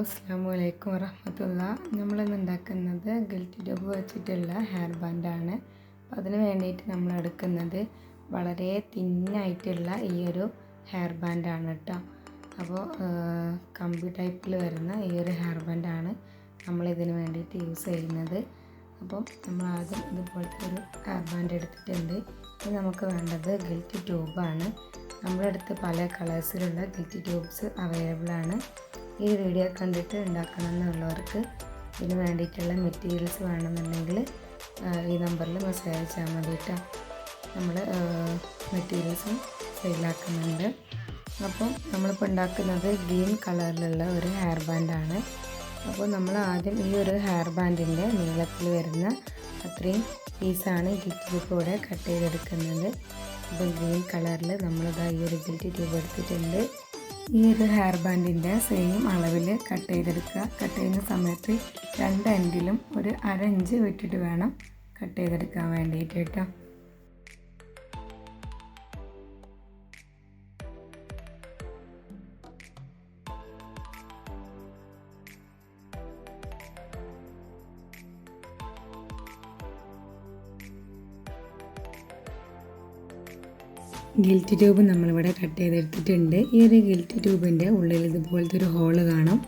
അസ്സാം വലൈക്കും വറഹമത്തുള്ള. നമ്മളിന്ന് ഉണ്ടാക്കുന്നത് ഗിൽറ്റി ട്യൂബ് വെച്ചിട്ടുള്ള ഹെയർ ബാൻഡാണ്. അപ്പോൾ അതിന് വേണ്ടിയിട്ട് നമ്മൾ എടുക്കുന്നത് വളരെ തിന്നായിട്ടുള്ള ഈ ഒരു ഹെയർ ബാൻഡാണ് കേട്ടോ. അപ്പോൾ കമ്പി ടൈപ്പിൽ വരുന്ന ഈ ഒരു ഹെയർ ബാൻഡാണ് നമ്മളിതിന് വേണ്ടിയിട്ട് യൂസ് ചെയ്യുന്നത്. അപ്പം നമ്മൾ ആദ്യം ഇതുപോലത്തെ ഒരു ഹെയർ ബാൻഡ് എടുത്തിട്ടുണ്ട്. ഇത് നമുക്ക് വേണ്ടത് ഗിൽറ്റി ട്യൂബാണ്. നമ്മുടെ അടുത്ത് പല കളേഴ്സിലുള്ള ഗിൽറ്റി ട്യൂബ്സ് അവൈലബിൾ ആണ് ഈ വീഡിയോ കണ്ടിട്ട് ഉണ്ടാക്കണം എന്നുള്ളവർക്ക് ഇതിന് വേണ്ടിയിട്ടുള്ള മെറ്റീരിയൽസ് വേണമെന്നുണ്ടെങ്കിൽ ഈ നമ്പറിൽ മെസ്സേജ് അയച്ചാൽ മതി നമ്മൾ മെറ്റീരിയൽസും സെയിലാക്കുന്നുണ്ട് അപ്പോൾ നമ്മളിപ്പോൾ ഉണ്ടാക്കുന്നത് ഗ്രീൻ കളറിലുള്ള ഒരു ഹെയർ ബാൻഡാണ് അപ്പോൾ നമ്മൾ ആദ്യം ഈ ഒരു ഹെയർ ബാൻഡിന്റെ നീളത്തിൽ വരുന്ന അത്രയും പീസാണ് ഗിറ്റ് ട്യൂബോടെ കട്ട് ചെയ്തെടുക്കുന്നത്. അപ്പോൾ ഗ്രീൻ കളറിൽ നമ്മളിതാ ഈ ഒരു ഗിൽറ്റ് ട്യൂബ് എടുത്തിട്ടുണ്ട്. ഈ ഒരു ഹെയർ ബാൻഡിന്റെ സെയിം അളവിൽ കട്ട് ചെയ്തെടുക്കുക. കട്ട് ചെയ്യുന്ന സമയത്ത് രണ്ട് എൻഡിലും ഒരു അര ഇഞ്ച് വിട്ടിട്ട് വേണം കട്ട് ചെയ്തെടുക്കാൻ വേണ്ടിയിട്ട് കേട്ടോ. ഗിൽറ്റ് ട്യൂബ് നമ്മളിവിടെ കട്ട് ചെയ്തെടുത്തിട്ടുണ്ട്. ഈ ഒരു ഗിൽറ്റ് ട്യൂബിന്റെ ഉള്ളിൽ ഇതുപോലത്തെ ഒരു ഹോൾ കാണും.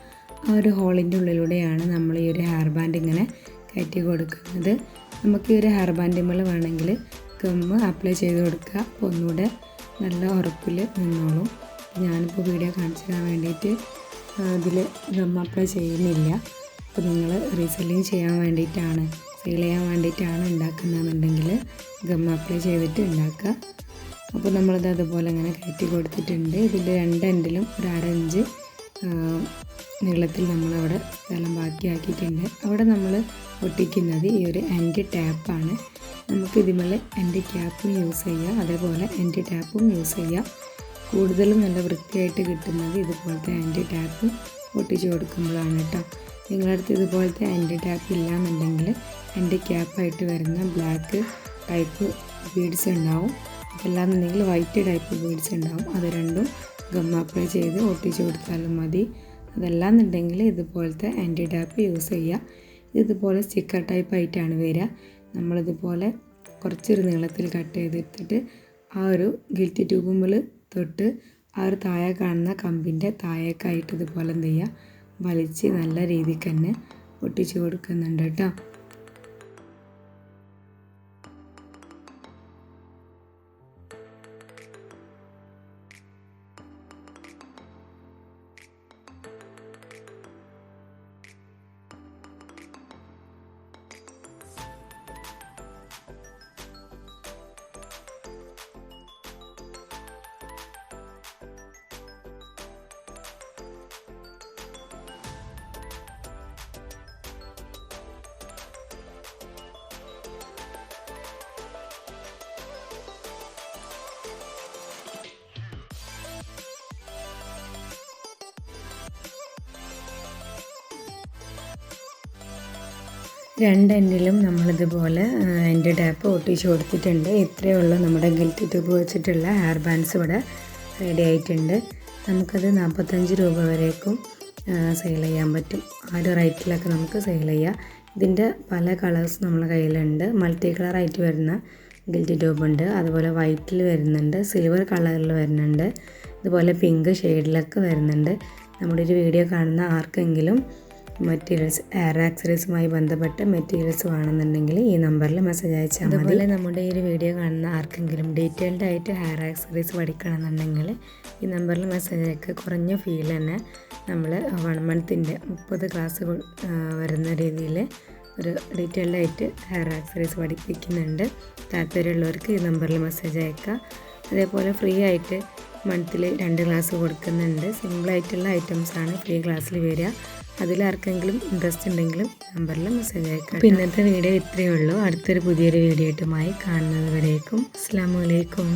ആ ഒരു ഹോളിന്റെ ഉള്ളിലൂടെയാണ് നമ്മൾ ഈ ഒരു ഹെയർ ബാൻഡ് ഇങ്ങനെ കയറ്റി കൊടുക്കുന്നത്. നമുക്ക് ഈ ഒരു ഹെയർ ബാൻഡിമ്മൽ വേണമെങ്കിൽ ഗമ്മ് അപ്ലൈ ചെയ്ത് കൊടുക്കുക. അപ്പോൾ ഒന്നുകൂടെ നല്ല ഉറപ്പിൽ നിന്നോളും. ഞാനിപ്പോൾ വീഡിയോ കാണിച്ചു തരാൻ വേണ്ടിയിട്ട് ഇതിൽ ഗമ്മ് അപ്ലൈ ചെയ്യുന്നില്ല. അപ്പോൾ നിങ്ങൾ റീസെല്ലിങ് ചെയ്യാൻ വേണ്ടിയിട്ടാണ് സെയിൽ ചെയ്യാൻ വേണ്ടിയിട്ടാണ് ഉണ്ടാക്കുന്നതെന്നുണ്ടെങ്കിൽ ഗമ്മ് അപ്ലൈ ചെയ്തിട്ട് ഉണ്ടാക്കുക. അപ്പോൾ നമ്മളത് അതുപോലെ അങ്ങനെ കയറ്റി കൊടുത്തിട്ടുണ്ട്. ഇതിന്റെ രണ്ട് എൻഡിലും ഒരു അരഞ്ച് നീളത്തിൽ നമ്മളവിടെ സ്ഥലം ബാക്കിയാക്കിയിട്ടുണ്ട്. അവിടെ നമ്മൾ ഒട്ടിക്കുന്നത് ഈ ഒരു എൻഡ് ടാപ്പാണ് നമുക്ക് ഇതിമേൽ എന്റെ ക്യാപ്പും യൂസ് ചെയ്യാം. അതേപോലെ എന്റെ ടാപ്പും യൂസ് ചെയ്യാം. കൂടുതലും നല്ല വൃത്തിയായിട്ട് കിട്ടുന്നത് ഇതുപോലത്തെ എൻഡ് ടാപ്പ് ഒട്ടിച്ച് കൊടുക്കുമ്പോഴാണ് കേട്ടോ. നിങ്ങളടുത്ത് ഇതുപോലത്തെ എൻഡ് ടാപ്പ് ഇല്ലാന്നുണ്ടെങ്കിൽ എന്റെ ക്യാപ്പായിട്ട് വരുന്ന ബ്ലാക്ക് ടൈപ്പ് ബീഡ്സ് ഉണ്ടാവും. അല്ലാന്നുണ്ടെങ്കിൽ വൈറ്റ് ടൈപ്പ് ബീഡ്സ് ഉണ്ടാവും. അത് രണ്ടും ഗം അപ്ലൈ ചെയ്ത് ഒട്ടിച്ചു കൊടുത്താലും മതി. അതല്ലാന്നുണ്ടെങ്കിൽ ഇതുപോലത്തെ ആന്റി ടാപ്പ് യൂസ് ചെയ്യുക ഇതുപോലെ സ്റ്റിക്കർ ടൈപ്പ് ആയിട്ടാണ് വരിക. നമ്മളിതുപോലെ കുറച്ചൊരു നീളത്തിൽ കട്ട് ചെയ്തെടുത്തിട്ട് ആ ഒരു ഗിൽറ്റി ട്യൂബുമ്പിൽ തൊട്ട് ആ ഒരു താഴെ കാണുന്ന കമ്പിന്റെ താഴേക്കായിട്ട് ഇതുപോലെ എന്ത് ചെയ്യുക? വലിച്ച് നല്ല രീതിക്ക് തന്നെ ഒട്ടിച്ചു കൊടുക്കുന്നുണ്ട് കേട്ടോ. രണ്ടെൻഡിലും നമ്മളിതുപോലെ എന്റെ ടാപ്പ് ഒട്ടിച്ച് കൊടുത്തിട്ടുണ്ട്. ഇത്രയേ ഉള്ളൂ നമ്മുടെ ഗിൽറ്റി ട്യൂബ് വെച്ചിട്ടുള്ള ഹെയർ ബാൻഡ്സ് ഇവിടെ റെഡി ആയിട്ടുണ്ട്. നമുക്കത് നാൽപ്പത്തഞ്ച് രൂപ വരേക്കും സെയിൽ ചെയ്യാൻ പറ്റും. ആ ഒരു റേറ്റിലൊക്കെ നമുക്ക് സെയിൽ ചെയ്യാം. ഇതിന്റെ പല കളേഴ്സ് നമ്മളെ കയ്യിലുണ്ട്. മൾട്ടി കളറായിട്ട് വരുന്ന ഗിൽറ്റി ട്യൂബ് ഉണ്ട്. അതുപോലെ വൈറ്റിൽ വരുന്നുണ്ട് സിൽവർ കളറിൽ വരുന്നുണ്ട്. ഇതുപോലെ പിങ്ക് ഷെയ്ഡിലൊക്കെ വരുന്നുണ്ട്. നമ്മുടെ ഒരു വീഡിയോ കാണുന്ന ആർക്കെങ്കിലും മെറ്റീരിയൽസ് ഹെയർ ആക്സറീസുമായി ബന്ധപ്പെട്ട മെറ്റീരിയൽസ് വേണമെന്നുണ്ടെങ്കിൽ ഈ നമ്പറിൽ മെസ്സേജ് അയച്ചാൽ മതി. അതുപോലെ നമ്മുടെ ഈ ഒരു വീഡിയോ കാണുന്ന ആർക്കെങ്കിലും ഡീറ്റെയിൽഡ് ആയിട്ട് ഹെയർ ആക്സറീസ് പഠിക്കണമെന്നുണ്ടെങ്കിൽ ഈ നമ്പറിൽ മെസ്സേജ് അയക്കുക കുറഞ്ഞ ഫീൽ തന്നെ നമ്മൾ വൺ മന്തിന്റെ മുപ്പത് ക്ലാസ് വരുന്ന രീതിയിൽ ഒരു ഡീറ്റെയിൽഡ് ആയിട്ട് ഹെയർ ആക്സറീസ് പഠിപ്പിക്കുന്നുണ്ട്. താല്പര്യമുള്ളവർക്ക് ഈ നമ്പറിൽ മെസ്സേജ് അയക്കുക അതേപോലെ ഫ്രീ ആയിട്ട് മന്തിൽ രണ്ട് ക്ലാസ് കൊടുക്കുന്നുണ്ട്. സിമ്പിളായിട്ടുള്ള ആണ് ഫ്രീ ക്ലാസ്സിൽ വരിക. അതിലാർക്കെങ്കിലും ഇൻട്രസ്റ്റ് ഉണ്ടെങ്കിലും നമ്പറിൽ മെസ്സേജ് അയക്കാം അപ്പോൾ ഇന്നത്തെ വീഡിയോ ഇത്രയേ ഉള്ളൂ. അടുത്തൊരു പുതിയൊരു വീഡിയോ ആയിട്ടുമായി കാണുന്നത് വരേക്കും അസ്സാം വലൈക്കും